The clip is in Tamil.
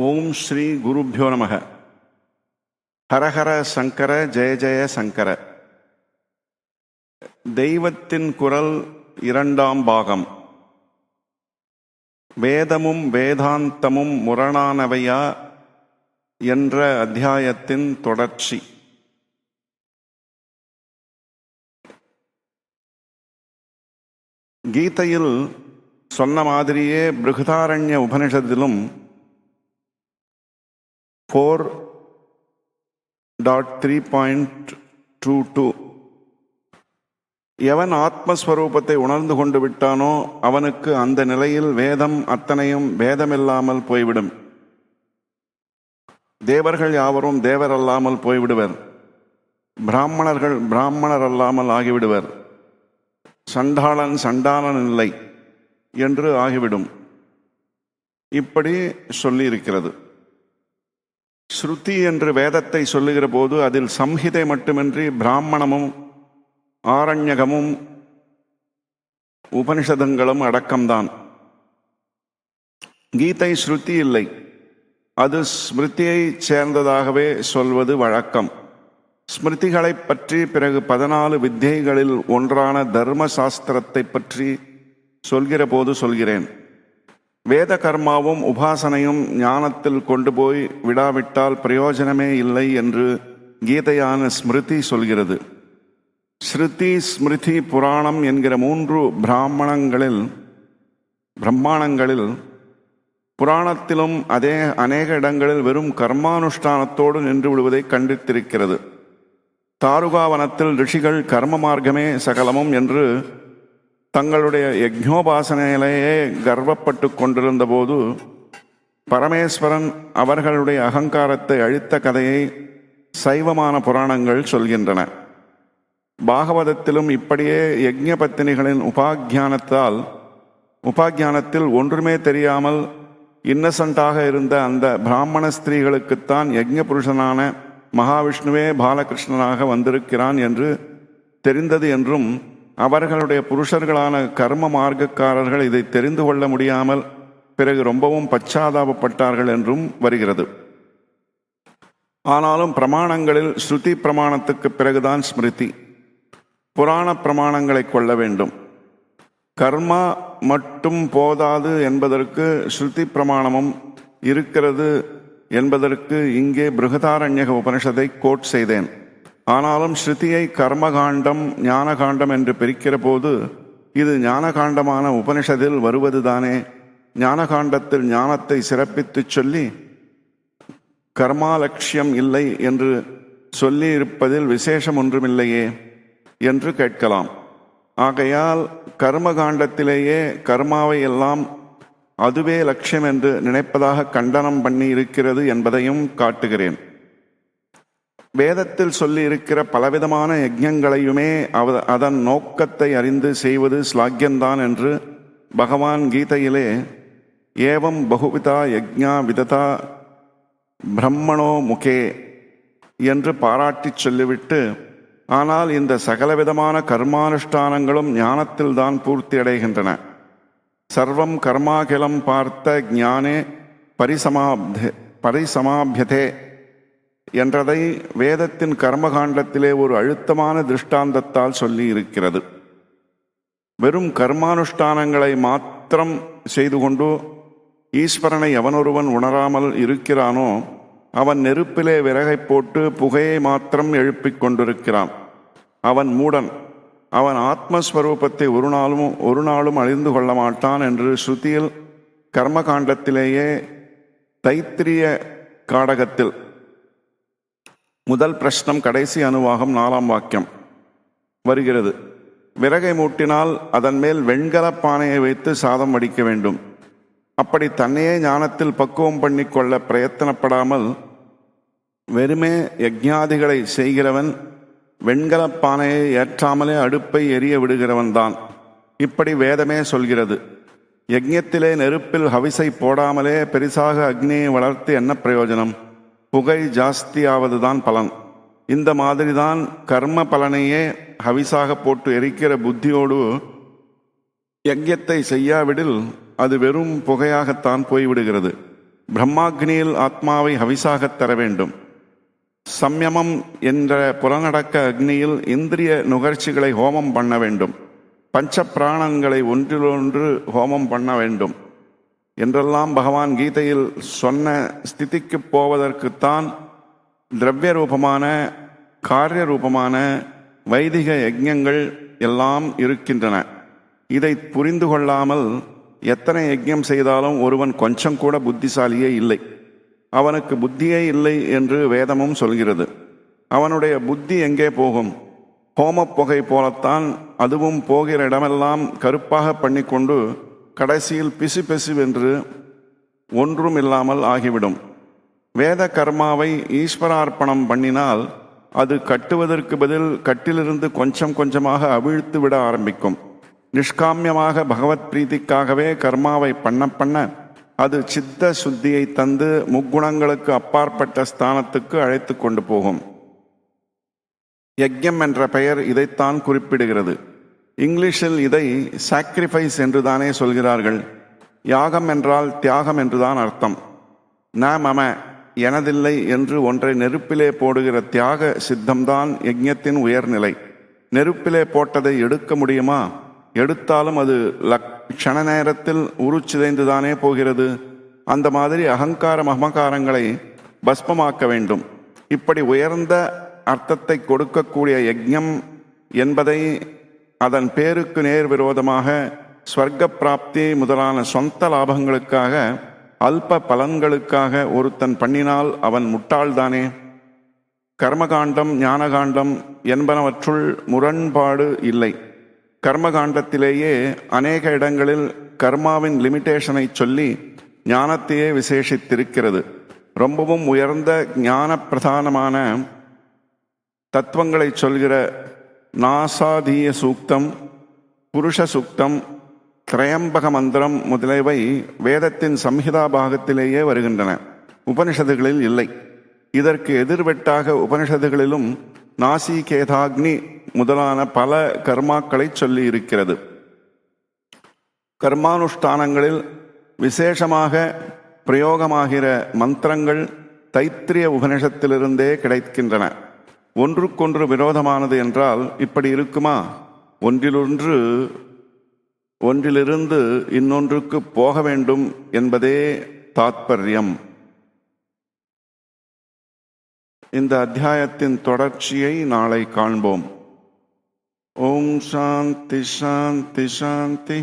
ஓம் ஸ்ரீ குருப்பியோ நமக. ஹரஹர சங்கர ஜெய ஜெய சங்கர. தெய்வத்தின் குரல் இரண்டாம் பாகம். வேதமும் வேதாந்தமும் முரணானவையா என்ற அத்தியாயத்தின் தொடர்ச்சி. கீதையில் சொன்ன மாதிரியே Brihadaranya உபனிஷத்திலும் four dot three point two two எவன் ஆத்மஸ்வரூபத்தை உணர்ந்து கொண்டு விட்டானோ அவனுக்கு அந்த நிலையில் வேதம் அத்தனையும் வேதமில்லாமல் போய்விடும். தேவர்கள் யாவரும் தேவர் அல்லாமல் போய்விடுவர். பிராமணர்கள் பிராமணர் அல்லாமல் ஆகிவிடுவர். சண்டாளன் சண்டாளன் இல்லை என்று ஆகிவிடும். இப்படி சொல்லியிருக்கிறது. ஸ்ருதி என்று வேதத்தை சொல்லுகிற போது அதில் சம்ஹிதை மட்டுமின்றி பிராமணமும் ஆரண்யகமும் உபனிஷதங்களும் அடக்கம்தான். கீதை ஸ்ருதி இல்லை. அது ஸ்மிருதியை சேர்ந்ததாகவே சொல்வது வழக்கம். ஸ்மிருதிகளை பற்றி பிறகு பதினாலு வித்தியைகளில் ஒன்றான தர்ம சாஸ்திரத்தை பற்றி சொல்கிற போது சொல்கிறேன். வேத கர்மாவும் உபாசனையும் ஞானத்தில் கொண்டு போய் விடாவிட்டால் பிரயோஜனமே இல்லை என்று கீதையான ஸ்மிருதி சொல்கிறது. ஸ்ருதி ஸ்மிருதி புராணம் என்கிற மூன்று பிராமணங்களில் பிரம்மாணங்களில் புராணத்திலும் அதே அநேக இடங்களில் வெறும் கர்மானுஷ்டானத்தோடு நின்று விடுவதை கண்டித்திருக்கிறது. தாருகாவனத்தில் ரிஷிகள் கர்ம மார்க்கமே சகலமும் என்று தங்களுடைய யஜ்ஞோபாசனையிலேயே கர்வப்பட்டு கொண்டிருந்த போது பரமேஸ்வரன் அவர்களுடைய அகங்காரத்தை அழித்த கதையை சைவமான புராணங்கள் சொல்கின்றன. பாகவதத்திலும் இப்படியே யஜ்ஞ பத்தினிகளின் உபாக்கியானத்தால் உபாக்கியானத்தில் ஒன்றுமே தெரியாமல் இன்னசென்ட்டாக இருந்த அந்த பிராமண ஸ்திரீகளுக்குத்தான் யஜ்ஞ புருஷனான மகாவிஷ்ணுவே பாலகிருஷ்ணனாக வந்திருக்கிறான் என்று தெரிந்தது என்றும் அவர்களுடைய புருஷர்களான கர்ம மார்க்கக்காரர்கள் இதை தெரிந்து கொள்ள முடியாமல் பிறகு ரொம்பவும் பச்சாதாபப்பட்டார்கள் என்றும் வருகிறது. ஆனாலும் பிரமாணங்களில் ஸ்ருதி பிரமாணத்துக்கு பிறகுதான் ஸ்மிருதி. புராண பிரமாணங்களை கொள்ள வேண்டும். கர்மா மட்டும் போதாது என்பதற்கு ஸ்ருதி பிரமாணமும் இருக்கிறது என்பதற்கு இங்கே பிருகதாரண்யக உபனிஷத்தை கோட் செய்தேன். ஆனாலும் ஸ்ருதியை கர்மகாண்டம் ஞானகாண்டம் என்று பிரிக்கிற போது இது ஞானகாண்டமான உபனிஷத்தில் வருவதுதானே? ஞானகாண்டத்தில் ஞானத்தை சிறப்பித்துச் சொல்லி கர்மாலட்சியம் இல்லை என்று சொல்லி இருப்பதில் விசேஷம் ஒன்றுமில்லையே என்று கேட்கலாம். ஆகையால் கர்மகாண்டத்திலேயே கர்மாவை எல்லாம் அதுவே லட்சியம் என்று நினைப்பதாக கண்டனம் பண்ணி இருக்கிறது என்பதையும் காட்டுகிறேன். வேதத்தில் சொல்லி இருக்கிற பலவிதமான யஜ்ஞங்களையுமே அவ அதன் நோக்கத்தை அறிந்து செய்வது ஸ்லாக்கியந்தான் என்று பகவான் கீதையிலே ஏவம் பகுவிதா யஜ்ஞா விததா பிரம்மணோ முகே என்று பாராட்டிச் சொல்லிவிட்டு ஆனால் இந்த சகலவிதமான கர்மானுஷ்டானங்களும் ஞானத்தில்தான் பூர்த்தி அடைகின்றன. சர்வம் கர்மாகிலம் பார்த்த ஞானே பரிசமாப்தே பரிசமாபியதே. என்றதை வேதத்தின் கர்மகாண்டத்திலே ஒரு அழுத்தமான திருஷ்டாந்தத்தால் சொல்லி இருக்கிறது வெறும் கர்மானுஷ்டானங்களை மாத்திரம் செய்து கொண்டு ஈஸ்வரனை எவனொருவன் உணராமல் இருக்கிறானோ அவன் நெருப்பிலே விறகை போட்டு புகையை மாத்திரம் எழுப்பிக் கொண்டிருக்கிறான். அவன் மூடன். அவன் ஆத்மஸ்வரூபத்தை ஒரு நாளும் ஒரு நாளும் அழிந்து கொள்ள மாட்டான் என்று ஸ்ருதியில் கர்மகாண்டத்திலேயே தைத்திரிய காடகத்தில் முதல் பிரஷ்னம் கடைசி அணுவாகம் நாலாம் வாக்கியம் வருகிறது. விறகை மூட்டினால் அதன் மேல் வெண்கல பானையை வைத்து சாதம் வடிக்க வேண்டும். அப்படி தன்னையே ஞானத்தில் பக்குவம் பண்ணிக்கொள்ள பிரயத்தனப்படாமல் வெறுமே யஜ்ஞாதிகளை செய்கிறவன் வெண்கல பானையை ஏற்றாமலே அடுப்பை எரிய விடுகிறவன் தான். இப்படி வேதமே சொல்கிறது. யஜ்யத்திலே நெருப்பில் ஹவிசை போடாமலே பெரிசாக அக்னியை வளர்த்து என்ன பிரயோஜனம்? புகை ஜாஸ்தியாவதுதான் பலன். இந்த மாதிரிதான் கர்ம பலனையே ஹவிசாக போட்டு எரிக்கிற புத்தியோடு யஜ்யத்தை செய்யாவிடில் அது வெறும் புகையாகத்தான் போய்விடுகிறது. பிரம்மாக்னியில் ஆத்மாவை ஹவிசாகத் தர வேண்டும். சம்யமம் என்ற புறநடக்க அக்னியில் இந்திரிய நுகர்ச்சிகளை ஹோமம் பண்ண வேண்டும். பஞ்ச பிராணங்களை ஒன்றிலொன்று ஹோமம் பண்ண வேண்டும். என்றெல்லாம் பகவான் கீதையில் சொன்ன ஸ்திதிக்கு போவதற்குத்தான் திரவிய ரூபமான காரிய ரூபமான வைதிக யஜ்யங்கள் எல்லாம் இருக்கின்றன. இதை புரிந்து கொள்ளாமல் எத்தனை யஜ்யம் செய்தாலும் ஒருவன் கொஞ்சம் கூட புத்திசாலியே இல்லை. அவனுக்கு புத்தியே இல்லை என்று வேதமும் சொல்கிறது. அவனுடைய புத்தி எங்கே போகும்? ஹோமப் புகை போலத்தான் அதுவும் போகிற இடமெல்லாம் கருப்பாக பண்ணிக்கொண்டு கடைசியில் பிசு பிசுவென்று ஒன்றும் இல்லாமல் ஆகிவிடும். வேத கர்மாவை ஈஸ்வரார்ப்பணம் பண்ணினால் அது கட்டுவதற்கு பதில் கட்டிலிருந்து கொஞ்சம் கொஞ்சமாக அவிழ்த்து விட ஆரம்பிக்கும். நிஷ்காமியமாக பகவத் பிரீதிக்காகவே கர்மாவை பண்ண பண்ண அது சித்த சுத்தியை தந்து முக்குணங்களுக்கு அப்பாற்பட்ட ஸ்தானத்துக்கு அழைத்து கொண்டு போகும். யஜ்யம் என்ற பெயர் இதைத்தான் குறிப்பிடுகிறது. இங்கிலீஷில் இதை சாக்ரிஃபைஸ் என்று தானே சொல்கிறார்கள். யாகம் என்றால் தியாகம் என்றுதான் அர்த்தம். ந மம எனதில்லை என்று ஒன்றை நெருப்பிலே போடுகிற தியாக சித்தம்தான் யஜ்ஞத்தின் உயர்நிலை. நெருப்பிலே போட்டதை எடுக்க முடியுமா? எடுத்தாலும் அது லக் க்ஷண நேரத்தில் உருச்சிதைந்துதானே போகிறது. அந்த மாதிரி அகங்கார மமகாரங்களை பஸ்மமாக்க வேண்டும். இப்படி உயர்ந்த அர்த்தத்தை கொடுக்கக்கூடிய யஜ்ஞம் என்பதை அதன் பேருக்கு நேர் விரோதமாக ஸ்வர்க்க பிராப்தி முதலான சொந்த லாபங்களுக்காக அல்ப பலன்களுக்காக ஒருத்தன் பண்ணினால் அவன் முட்டாள்தானே? கர்மகாண்டம் ஞானகாண்டம் என்பனவற்றுள் முரண்பாடு இல்லை. கர்மகாண்டத்திலேயே அநேக இடங்களில் கர்மாவின் லிமிட்டேஷனை சொல்லி ஞானத்தையே விசேஷித்திருக்கிறது. ரொம்பவும் உயர்ந்த ஞான பிரதானமான தத்துவங்களை சொல்கிற நாசாதீய சூக்தம் புருஷ சூக்தம் திரையம்பக மந்திரம் முதலியவை வேதத்தின் சம்ஹிதா பாகத்திலேயே வருகின்றன. உபனிஷதுகளில் இல்லை. இதற்கு எதிர்வெட்டாக உபனிஷதுகளிலும் நாசிகேதாக்னி முதலான பல கர்மாக்களை சொல்லி இருக்கிறது கர்மானுஷ்டானங்களில் விசேஷமாக பிரயோகமாகிற மந்திரங்கள் தைத்திரிய உபனிஷத்திலிருந்தே கிடைக்கின்றன. ஒன்றுக்கொன்று விரோதமானது என்றால் இப்படி இருக்குமா? ஒன்றிலொன்று ஒன்றிலிருந்து இன்னொன்றுக்கு போக வேண்டும் என்பதே தாத்பரியம். இந்த அத்தியாயத்தின் தொடர்ச்சியை நாளை காண்போம். ஓம் சாந்தி சாந்தி சாந்தி